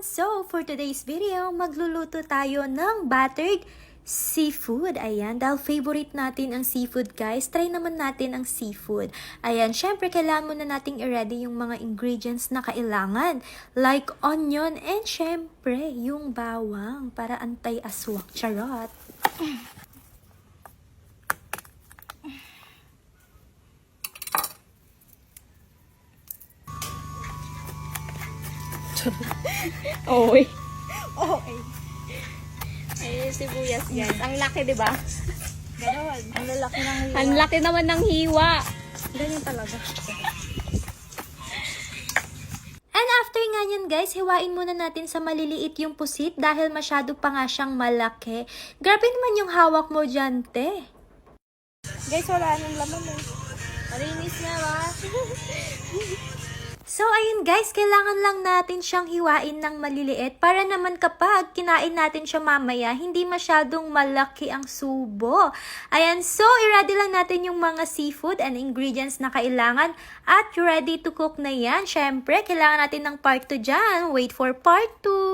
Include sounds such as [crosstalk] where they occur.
So, for today's video, magluluto tayo ng buttered seafood. Ayan, dahil favorite natin ang seafood guys, try naman natin ang seafood. Ayan, syempre kailangan muna nating i-ready yung mga ingredients na kailangan. Like onion and syempre yung bawang para antay-aswak. Charot! [laughs] Oy. Okay. Ay, sibuyas guys. Ang laki, di ba? Ganoon. Ang lalaki ng hiwa. Ang laki naman ng hiwa. Ganyan talaga. And after nga yan guys, hiwain muna natin sa maliliit yung pusit dahil masyado pa nga siyang malaki. Grabe naman yung hawak mo dyan, te. Guys, wala nang laman eh. Malinis na ba? [laughs] So, ayun guys, kailangan lang natin siyang hiwain ng maliliit para naman kapag kinain natin siya mamaya, hindi masyadong malaki ang subo. Ayan, so, i-ready lang natin yung mga seafood and ingredients na kailangan at ready to cook na yan. Syempre, kailangan natin ng part 2 dyan. Wait for part 2.